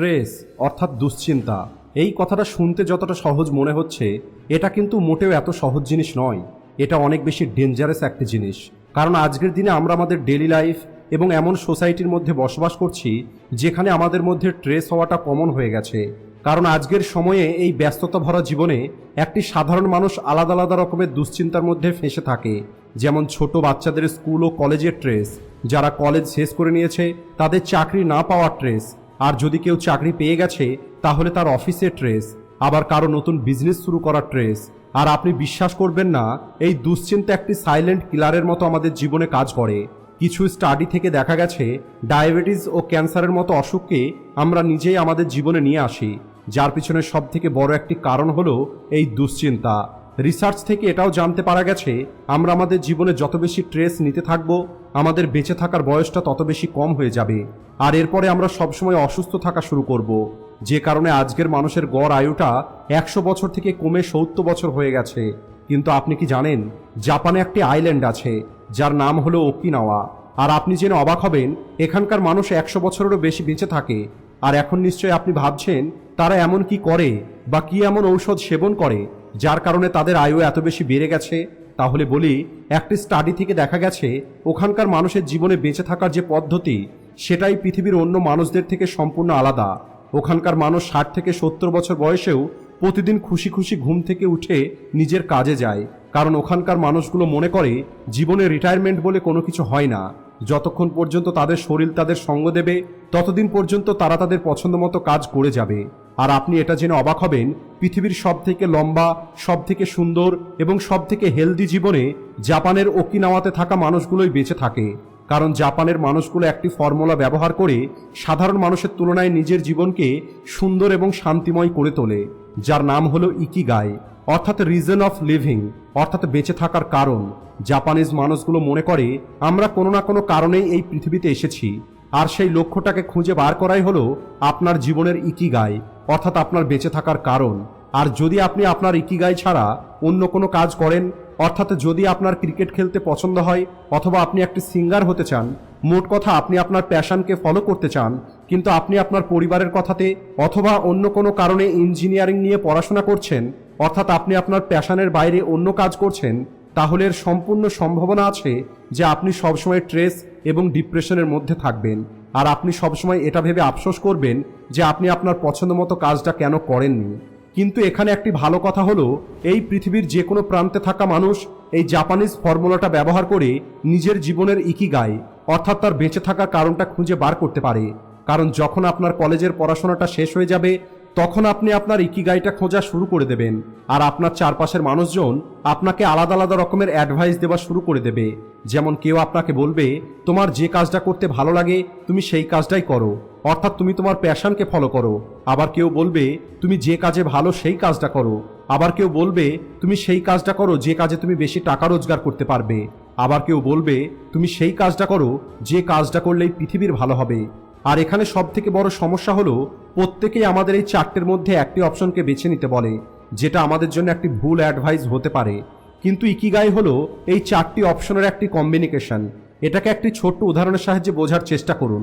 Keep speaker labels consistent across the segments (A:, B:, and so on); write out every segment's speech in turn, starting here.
A: Stress, অর্থাৎ দুশ্চিন্তা। এই কথাটা শুনতে যতটা সহজ মনে হচ্ছে, এটা কিন্তু মোটেও এত সহজ জিনিস নয়। এটা অনেক বেশি ডেঞ্জারাস একটি জিনিস। কারণ আজকের দিনে আমরা আমাদের ডেলি লাইফ এবং এমন সোসাইটির মধ্যে বসবাস করছি, যেখানে আমাদের মধ্যে ট্রেস হওয়াটা কমন হয়ে গেছে। কারণ আজকের সময়ে এই ব্যস্ততা ভরা জীবনে একটি সাধারণ মানুষ আলাদা আলাদা রকমের দুশ্চিন্তার মধ্যে ফেঁসে থাকে। যেমন ছোট বাচ্চাদের স্কুল ও কলেজের ট্রেস যারা কলেজ শেষ করে নিয়েছে, তাদের চাকরি না পাওয়ার ট্রেস আর যদি কেউ চাকরি পেয়ে গেছে, তাহলে তার অফিসের ট্রেস, আবার কারও নতুন বিজনেস শুরু করার ট্রেস। আর আপনি বিশ্বাস করবেন না, এই দুশ্চিন্তা একটি সাইলেন্ট কিলারের মতো আমাদের জীবনে কাজ করে। কিছু স্টাডি থেকে দেখা গেছে ডায়াবেটিস ও ক্যান্সারের মতো অসুখকে আমরা নিজেই আমাদের জীবনে নিয়ে আসি। যার পিছনে সব থেকে বড় একটি কারণ হলো এই দুশ্চিন্তা। রিসার্চ থেকে এটাও জানতে পারা গেছে, আমরা আমাদের জীবনে যত বেশি ট্রেস নিতে থাকব, আমাদের বেঁচে থাকার বয়সটা তত বেশি কম হয়ে যাবে। আর এরপরে আমরা সবসময় অসুস্থ থাকা শুরু করব। যে কারণে আজকের মানুষের গড় আয়ুটা একশো বছর থেকে কমে সত্তর বছর হয়ে গেছে। কিন্তু আপনি কি জানেন, জাপানে একটি আইল্যান্ড আছে, যার নাম হলো ওকিনাওয়া। আর আপনি জেনে অবাক হবেন, এখানকার মানুষ একশো বছরেরও বেশি বেঁচে থাকে। আর এখন নিশ্চয়ই আপনি ভাবছেন, তারা এমন কি করে বা কি এমন ঔষধ সেবন করে? যার কারণে তাদের আয়ু এত বেশি বেড়ে গেছে, তাহলে বলি, একটি স্টাডি থেকে দেখা গেছে, ওখানকার মানুষের জীবনে বেঁচে থাকার যে পদ্ধতি, সেটাই পৃথিবীর অন্য মানুষদের থেকে সম্পূর্ণ আলাদা। ওখানকার মানুষ ষাট থেকে সত্তর বছর বয়সেও প্রতিদিন খুশি খুশি ঘুম থেকে উঠে নিজের কাজে যায়। কারণ ওখানকার মানুষগুলো মনে করে, জীবনে রিটায়ারমেন্ট বলে কোনো কিছু হয় না। যতক্ষণ পর্যন্ত তাদের শরীর তাদের সঙ্গ দেবে, ততদিন পর্যন্ত তারা তাদের পছন্দ মতো কাজ করে যাবে। আর আপনি এটা জেনে অবাক হবেন, পৃথিবীর সব থেকে লম্বা সব থেকে সুন্দর এবং সব থেকে হেলদি জীবনে জাপানের ওকিনাওয়াতে থাকা মানুষগুলোই বেঁচে থাকে। কারণ জাপানের মানুষগুলো একটি ফর্মুলা ব্যবহার করে সাধারণ মানুষের তুলনায় নিজের জীবনকে সুন্দর এবং শান্তিময় করে তোলে, যার নাম হলো ইকিগাই, অর্থাৎ রিজন অফ লিভিং, অর্থাৎ বেঁচে থাকার কারণ। জাপানিজ মানুষগুলো মনে করে, আমরা কোনো না কোনো কারণেই এই পৃথিবীতে এসেছি। আর সেই লক্ষ্যটাকে খুঁজে বার করাই হলো আপনার জীবনের ইকিগাই অর্থাৎ আপনার বেঁচে থাকার কারণ। আর যদি আপনি আপনার ইকিগাই ছাড়া অন্য কোনো কাজ করেন, অর্থাৎ যদি আপনার ক্রিকেট খেলতে পছন্দ হয়, অথবা আপনি একটি সিঙ্গার হতে চান, মোট কথা আপনি আপনার প্যাশনকে ফলো করতে চান, কিন্তু আপনি আপনার পরিবারের কথাতে অথবা অন্য কোনো কারণে ইঞ্জিনিয়ারিং নিয়ে পড়াশোনা করছেন, অর্থাৎ আপনি আপনার প্যাশনের বাইরে অন্য কাজ করছেন, তাহলে এর সম্পূর্ণ সম্ভাবনা আছে যে আপনি সবসময় ট্রেস এবং ডিপ্রেশনের মধ্যে থাকবেন। আর আপনি সবসময় এটা ভেবে আফসোস করবেন যে আপনি আপনার পছন্দ মতো কাজটা কেন করেননি। কিন্তু এখানে একটি ভালো কথা হলো, এই পৃথিবীর যে কোনো প্রান্তে থাকা মানুষ এই জাপানিজ ফর্মুলাটা ব্যবহার করে নিজের জীবনের ইকি গায়ে, অর্থাৎ তার বেঁচে থাকার কারণটা খুঁজে বার করতে পারে। কারণ যখন আপনার কলেজের পড়াশোনাটা শেষ হয়ে যাবে তখন আপনি আপনার ইকিগাইটা খোঁজা শুরু করে দেবেন, আর আপনার চারপাশের মানুষজন আপনাকে আলাদা আলাদা রকমের অ্যাডভাইস দেওয়া শুরু করে দেবে। যেমন কেউ আপনাকে বলবে, তোমার যে কাজটা করতে ভালো লাগে, তুমি সেই কাজটাই করো। অর্থাৎ তুমি তোমার প্যাশনকে ফলো করো। আবার কেউ বলবে, তুমি যে কাজে ভালো, সেই কাজটা করো। আবার কেউ বলবে, তুমি সেই কাজটা করো, যে কাজে তুমি বেশি টাকা রোজগার করতে পারবে। আবার কেউ বলবে, তুমি সেই কাজটা করো, যে কাজটা করলেই পৃথিবীর ভালো হবে। আর এখানে সব থেকে বড় সমস্যা হলো, প্রত্যেকেই আমাদের এই চারটের মধ্যে একটি অপশনকে বেছে নিতে বলে, যেটা আমাদের জন্য একটি ভুল অ্যাডভাইস হতে পারে। কিন্তু ইকিগাই হলো এই চারটি অপশনের একটি কম্বিনিকেশন। এটাকে একটি ছোট্ট উদাহরণের সাহায্যে বোঝার চেষ্টা করুন।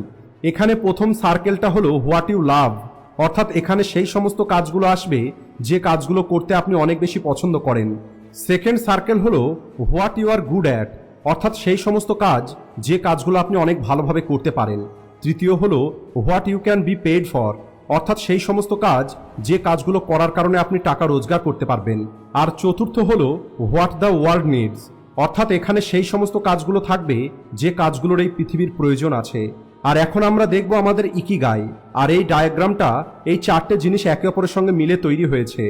A: এখানে প্রথম সার্কেলটা হলো হোয়াট ইউ লাভ অর্থাৎ এখানে সেই সমস্ত কাজগুলো আসবে, যে কাজগুলো করতে আপনি অনেক বেশি পছন্দ করেন। সেকেন্ড সার্কেল হলো what you are good at অর্থাৎ সেই সমস্ত কাজ, যে কাজগুলো আপনি অনেক ভালোভাবে করতে পারেন। তৃতীয় হলো what you can be paid for অর্থাৎ সেই সমস্ত কাজ, যে কাজগুলো করার কারণে আপনি টাকা রোজগার করতে পারবেন। আর চতুর্থ হলো হোয়াট দ্য ওয়ার্ল্ড নিডস অর্থাৎ এখানে সেই সমস্ত কাজগুলো থাকবে, যে কাজগুলোর এই পৃথিবীর প্রয়োজন আছে। আর এখন আমরা দেখব আমাদের ইকিগাই, আর এই ডায়াগ্রামটা এই চারটে জিনিস একে অপরের সঙ্গে মিলে তৈরি হয়েছে।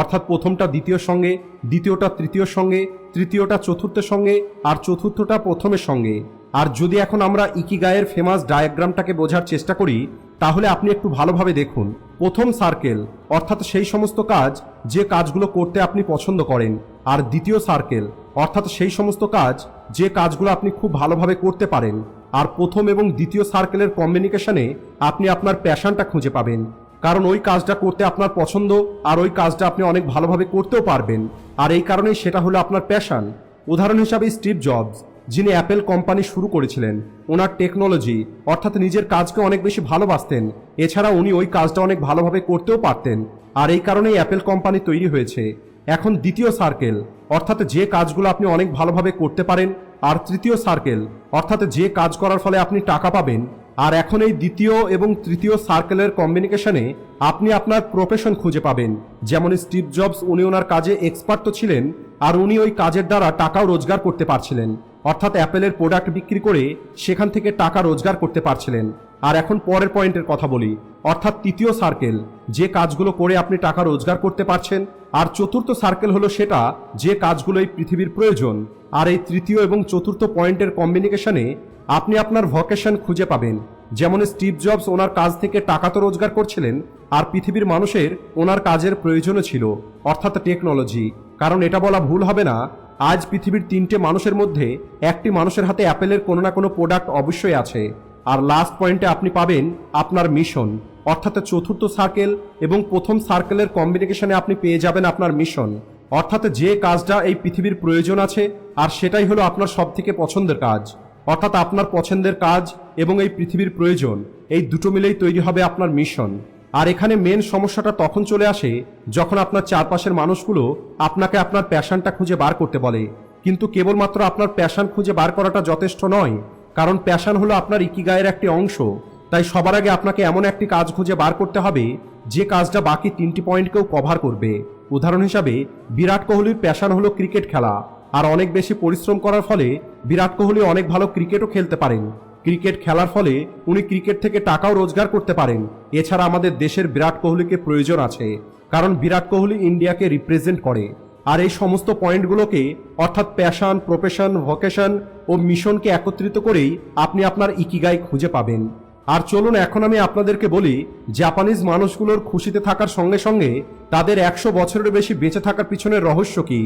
A: অর্থাৎ প্রথমটা দ্বিতীয় সঙ্গে, দ্বিতীয়টা তৃতীয় সঙ্গে, তৃতীয়টা চতুর্থের সঙ্গে, আর চতুর্থটা প্রথমের সঙ্গে। আর যদি এখন আমরা ইকিগায়ের ফেমাস ডায়াগ্রামটাকে বোঝার চেষ্টা করি, তাহলে আপনি একটু ভালোভাবে দেখুন। প্রথম সার্কেল অর্থাৎ সেই সমস্ত কাজ যে কাজগুলো করতে আপনি পছন্দ করেন। আর দ্বিতীয় সার্কেল অর্থাৎ সেই সমস্ত কাজ যে কাজগুলো আপনি খুব ভালোভাবে করতে পারেন। আর প্রথম এবং দ্বিতীয় সার্কেলের কম্বিনিকেশনে আপনি আপনার প্যাশনটা খুঁজে পাবেন। কারণ ওই কাজটা করতে আপনার পছন্দ, আর ওই কাজটা আপনি অনেক ভালোভাবে করতেও পারবেন। আর এই কারণেই সেটা হলো আপনার প্যাশন উদাহরণ হিসাবে স্টিভ জবস। যিনি অ্যাপেল কোম্পানি শুরু করেছিলেন। ওনার টেকনোলজি, অর্থাৎ নিজের কাজকে অনেক বেশি ভালোবাসতেন। এছাড়া উনি ওই কাজটা অনেক ভালোভাবে করতেও পারতেন। আর এই কারণেই অ্যাপেল কোম্পানি তৈরি হয়েছে। এখন দ্বিতীয় সার্কেল, অর্থাৎ যে কাজগুলো আপনি অনেক ভালোভাবে করতে পারেন, আর তৃতীয় সার্কেল, অর্থাৎ যে কাজ করার ফলে আপনি টাকা পাবেন। আর এখন এই দ্বিতীয় এবং তৃতীয় সার্কেলের কম্বিনিকেশনে আপনি আপনার প্রফেশন খুঁজে পাবেন। যেমন স্টিভ জবস, উনি ওনার কাজে এক্সপার্ট তো ছিলেন, আর উনি ওই কাজের দ্বারা টাকাও রোজগার করতে পারছিলেন। অর্থাৎ অ্যাপেলের প্রোডাক্ট বিক্রি করে সেখান থেকে টাকা রোজগার করতে পারছিলেন। আর এখন পরের পয়েন্টের কথা বলি। অর্থাৎ তৃতীয় সার্কেল, যে কাজগুলো করে আপনি টাকা রোজগার করতে পারছেন, আর চতুর্থ সার্কেল হলো সেটা, যে কাজগুলো এই পৃথিবীর প্রয়োজন। আর এই তৃতীয় এবং চতুর্থ পয়েন্টের কম্বিনিকেশনে আপনি আপনার ভকেশন খুঁজে পাবেন। যেমন স্টিভ জবস ওনার কাজ থেকে টাকা তো রোজগার করছিলেন, আর পৃথিবীর মানুষের ওনার কাজের প্রয়োজনও ছিল। অর্থাৎ টেকনোলজি। কারণ এটা বলা ভুল হবে না আজ পৃথিবীর তিনটে মানুষের মধ্যে একটি মানুষের হাতে অ্যাপেলের কোনো না কোনো প্রোডাক্ট অবশ্যই আছে। আর লাস্ট পয়েন্টে আপনি পাবেন আপনার মিশন, অর্থাৎ চতুর্থ সার্কেল এবং প্রথম সার্কেলের কম্বিনেশনে আপনি পেয়ে যাবেন আপনার মিশন। অর্থাৎ যে কাজটা এই পৃথিবীর প্রয়োজন আছে, আর সেটাই হলো আপনার সব থেকে পছন্দের কাজ। অর্থাৎ আপনার পছন্দের কাজ এবং এই পৃথিবীর প্রয়োজন, এই দুটো মিলেই তৈরি হবে আপনার মিশন। আর এখানে মেন সমস্যাটা তখন চলে আসে যখন আপনার চারপাশের মানুষগুলো আপনাকে আপনার প্যাশনটা খুঁজে বার করতে বলে। কিন্তু কেবলমাত্র আপনার প্যাশন খুঁজে বার করাটা যথেষ্ট নয়, কারণ প্যাশন হলো আপনার ইকিগায়ের একটি অংশ। তাই সবার আগে আপনাকে এমন একটি কাজ খুঁজে বার করতে হবে, যে কাজটা বাকি তিনটি পয়েন্টকেও কভার করবে। উদাহরণ হিসাবে, বিরাট কোহলির প্যাশন হলো ক্রিকেট খেলা, আর অনেক বেশি পরিশ্রম করার ফলে বিরাট কোহলি অনেক ভালো ক্রিকেটও খেলতে পারেন। ক্রিকেট খেলার ফলে উনি ক্রিকেট থেকে টাকাও রোজগার করতে পারেন। এছাড়া আমাদের দেশের বিরাট কোহলিকে প্রয়োজন আছে, কারণ বিরাট কোহলি ইন্ডিয়াকে রিপ্রেজেন্ট করে। আর এই সমস্ত পয়েন্টগুলোকে, অর্থাৎ প্যাশন প্রফেশন ভোকেশন ও মিশনকে একত্রিত করেই আপনি আপনার ইকিগাই খুঁজে পাবেন। আর চলুন এখন আমি আপনাদেরকে বলি, জাপানিজ মানুষগুলোর খুশিতে থাকার সঙ্গে সঙ্গে তাদের একশো বছরের বেশি বেঁচে থাকার পিছনের রহস্য কি?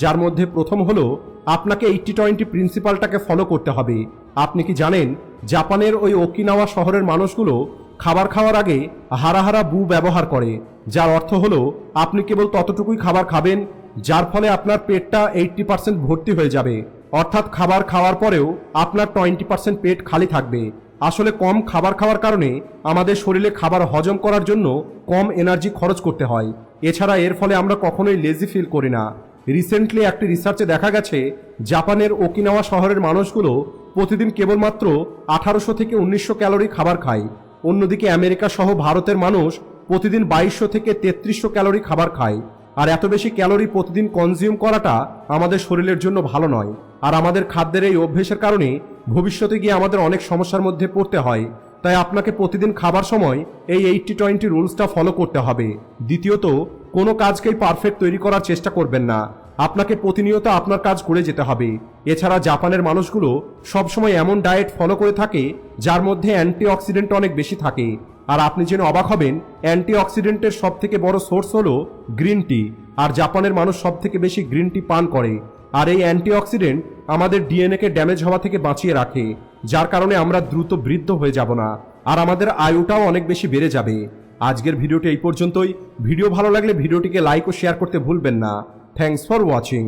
A: যার মধ্যে প্রথম হলো আপনাকে এইটটি টোয়েন্টি প্রিন্সিপালটাকে ফলো করতে হবে। আপনি কি জানেন, জাপানের ওই ওকিনাওয়া শহরের মানুষগুলো খাবার খাওয়ার আগে হারাহারা বু ব্যবহার করে, যার অর্থ হলো আপনি কেবল ততটুকুই খাবার খাবেন, যার ফলে আপনার পেটটা এইটটি পার্সেন্ট ভর্তি হয়ে যাবে। অর্থাৎ খাবার খাওয়ার পরেও আপনার টোয়েন্টি পার্সেন্ট পেট খালি থাকবে। আসলে কম খাবার খাওয়ার কারণে আমাদের শরীরে খাবার হজম করার জন্য কম এনার্জি খরচ করতে হয়। এছাড়া এর ফলে আমরা কখনোই লেজি ফিল করি না। রিসেন্টলি একটি রিসার্চে দেখা গেছে, জাপানের ওকিনাওয়া শহরের মানুষগুলো প্রতিদিন কেবলমাত্র আঠারোশো থেকে উনিশশো ক্যালোরি খাবার খায়। অন্যদিকে আমেরিকা সহ ভারতের মানুষ প্রতিদিন বাইশশো থেকে তেত্রিশশো ক্যালোরি খাবার খায়। আর এত বেশি ক্যালোরি প্রতিদিন কনজিউম করাটা আমাদের শরীরের জন্য ভালো নয়। আর আমাদের খাদ্যের এই অভ্যেসের কারণে ভবিষ্যতে গিয়ে আমাদের অনেক সমস্যার মধ্যে পড়তে হয়। তাই আপনাকে প্রতিদিন খাবার সময় এই এইটটি টোয়েন্টি রুলসটা ফলো করতে হবে। দ্বিতীয়ত কোনো কাজকেই পারফেক্ট তৈরি করার চেষ্টা করবেন না। আপনাকে প্রতিনিয়ত আপনার কাজ করে যেতে হবে। এছাড়া জাপানের মানুষগুলো সবসময় এমন ডায়েট ফলো করে থাকে, যার মধ্যে অ্যান্টি অক্সিডেন্ট অনেক বেশি থাকে। আর আপনি যেন অবাক হবেন অ্যান্টি অক্সিডেন্টের সব থেকে বড় সোর্স হলো গ্রিন টি আর জাপানের মানুষ সব থেকে বেশি গ্রিন টি পান করে। আর এই অ্যান্টি অক্সিডেন্ট আমাদের ডিএনএকে ড্যামেজ হওয়া থেকে বাঁচিয়ে রাখে, যার কারণে আমরা দ্রুত বৃদ্ধ হয়ে যাব না। আর আমাদের আয়ুটাও অনেক বেশি বেড়ে যাবে। আজকের ভিডিওটি এই পর্যন্তই। ভিডিও ভালো লাগলে ভিডিওটিকে লাইক ও শেয়ার করতে ভুলবেন না। Thanks for watching